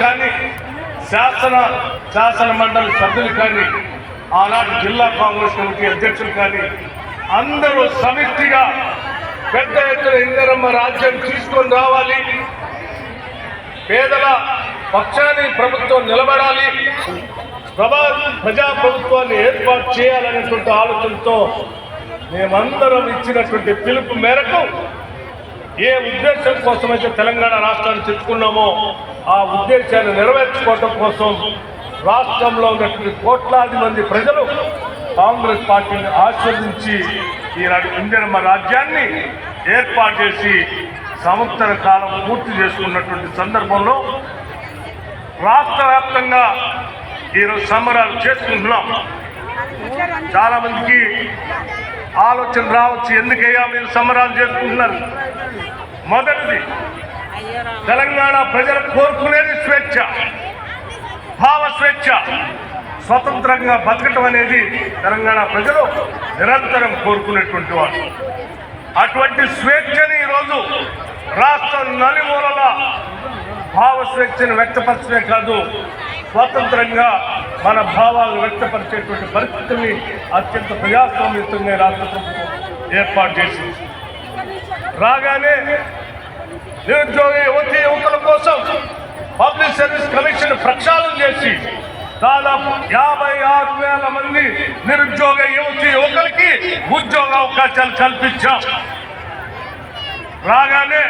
కానీ శాసన శాసన మండలి సభ్యులు కానీ ఆనాటి జిల్లా కాంగ్రెస్ కమిటీ అధ్యక్షులు కానీ అందరూ సమిష్టిగా పెద్ద ఎత్తున ఇందరమ్మ రాజ్యం తీసుకొని రావాలి. పేదల పక్షాన్ని ప్రభుత్వం నిలబడాలి. ప్రభా ప్రజా ప్రభుత్వాన్ని ఏర్పాటు చేయాలనేటువంటి ఆలోచనతో మేమందరం ఇచ్చినటువంటి పిలుపు మేరకు ఏ ఉద్దేశం కోసమైతే తెలంగాణ రాష్ట్రాన్ని తెచ్చుకున్నామో ఆ ఉద్దేశాన్ని నెరవేర్చుకోవడం కోసం రాష్ట్రంలో ఉన్నటువంటి కోట్లాది మంది ప్రజలు కాంగ్రెస్ పార్టీని ఆశీర్వదించి ఈనాడు ఇందిరమ్మ రాజ్యాన్ని ఏర్పాటు చేసి సంవత్సర కాలం పూర్తి చేసుకున్నటువంటి సందర్భంలో రాష్ట్ర వ్యాప్తంగా ఈరోజు సంబరాలు చేసుకుంటున్నాం. చాలామందికి ఆలోచన రావచ్చు ఎందుకయ్యా మీరు సంబరాలు చేసుకుంటున్నారు? మొదటిది తెలంగాణ ప్రజలు కోరుకునేది స్వేచ్ఛ భావ స్వేచ్ఛ. స్వతంత్రంగా బతకటం అనేది తెలంగాణ ప్రజలు నిరంతరం కోరుకునేటువంటి వారు. అటువంటి స్వేచ్ఛని ఈరోజు రాష్ట్ర నలుమూలల భావ స్వేచ్ఛను వ్యక్తపరచడమే కాదు స్వతంత్రంగా మన భావాలు వ్యక్తపరిచేటువంటి పరిస్థితుల్ని అత్యంత ప్రజాస్వామ్యంగా రాష్ట్ర ప్రభుత్వం ఏర్పాటు చేసింది. రాగానే నిరుద్యోగ యువతి యువకుల కోసం పబ్లిక్ సర్వీస్ కమిషన్ ప్రక్షాళన చేసి దాదాపు యాభై ఆరు వేల మంది నిరుద్యోగ యువతి యువకులకి ఉద్యోగ అవకాశాలు కల్పించాం. రాగానే